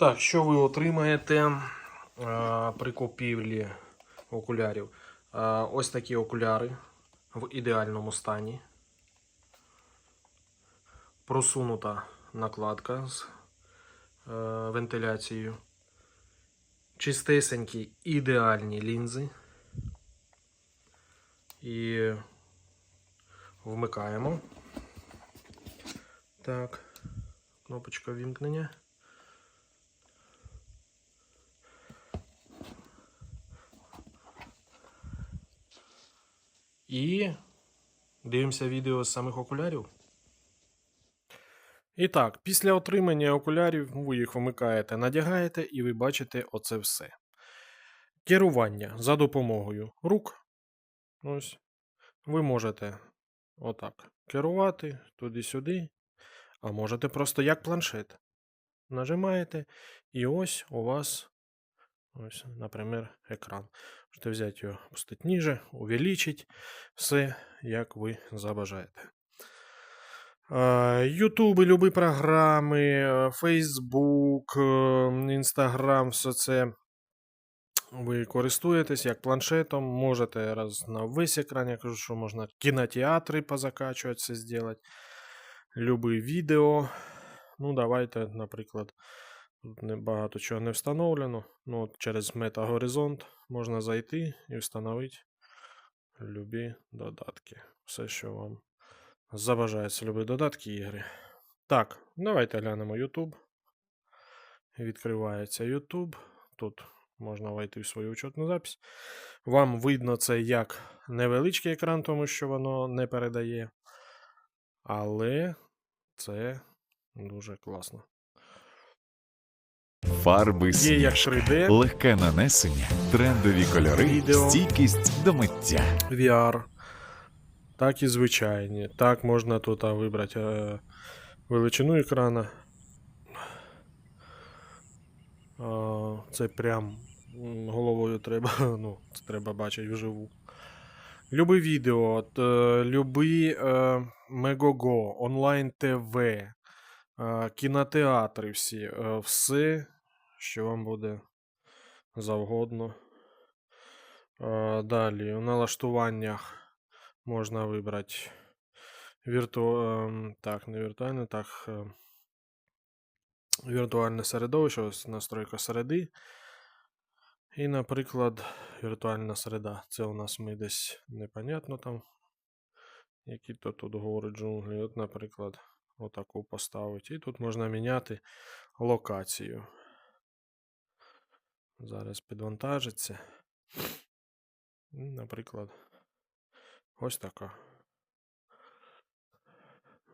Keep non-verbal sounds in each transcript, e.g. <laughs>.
Так, що ви отримаєте при купівлі окулярів? Ось такі окуляри в ідеальному стані. Просунута накладка з е, вентиляцією. Чистесенькі ідеальні лінзи. І вмикаємо. Так, кнопочка вімкнення. І дивимося відео з самих окулярів. І так, після отримання окулярів ви їх вмикаєте, надягаєте, і ви бачите оце все. Керування за допомогою рук. Ось. Ви можете отак керувати туди-сюди. А можете просто як планшет. Нажимаєте, і ось у вас, ось, наприклад, екран. Можете взяти його, пустити ніже, увеличить все, як ви забажаєте. Ютуби, любі програми, Фейсбук, Інстаграм, все це ви користуєтесь як планшетом, можете раз на весь екран, я кажу, що можна кінотеатри позакачувати, це зробити. Любі відео. Ну, давайте, наприклад, тут не багато чого не встановлено. Ну, от через метагоризонт можна зайти і встановити любі додатки. Все, що вам забажається, любі додатки ігри. Так, давайте глянемо YouTube. Відкривається YouTube. Тут можна войти в свою учетну запись. Вам видно це як невеличкий екран, тому що воно не передає. Але це дуже класно. Фарби Є як сніжка, 3D, легке нанесення, трендові кольори, Відео. стійкість до миття. VR, так і звичайні. Так можна тут а, вибрати е, величину екрана. А, це прям м, головою треба, <laughs> ну, це треба бачити вживу. Любі відео, от, е, любі е, Мегого, онлайн ТВ, е, кінотеатри всі, е, все, що вам буде завгодно. Далі у налаштуваннях можна вибрати вірту... ем, так, не віртуальне, так. е, Віртуальне середовище, ось настройка середи. І, наприклад, віртуальна середа. Це у нас ми десь непонятно там. Які то тут гори джунглі. От, наприклад, отаку поставити. І тут можна міняти локацію. Зараз підвантажиться. Наприклад, ось така.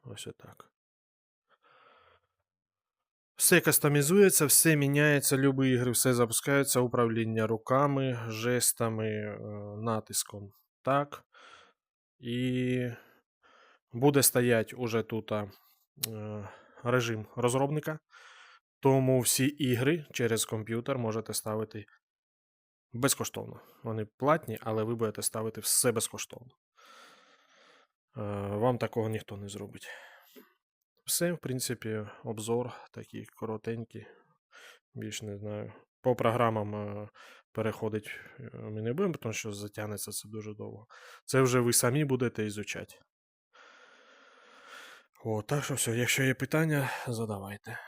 Ось отак. Все кастомізується, все міняється, любі ігри, все запускається, управління руками, жестами, е, натиском. Так. І буде стоять уже тут е, режим розробника. Тому всі ігри через комп'ютер можете ставити безкоштовно. Вони платні, але ви будете ставити все безкоштовно. Е, Вам такого ніхто не зробить. Все, в принципі, обзор такий коротенький. Більш не знаю. По програмам е, переходить е, ми не будемо, тому що затягнеться це дуже довго. Це вже ви самі будете ізучати. О, так що все, якщо є питання, задавайте.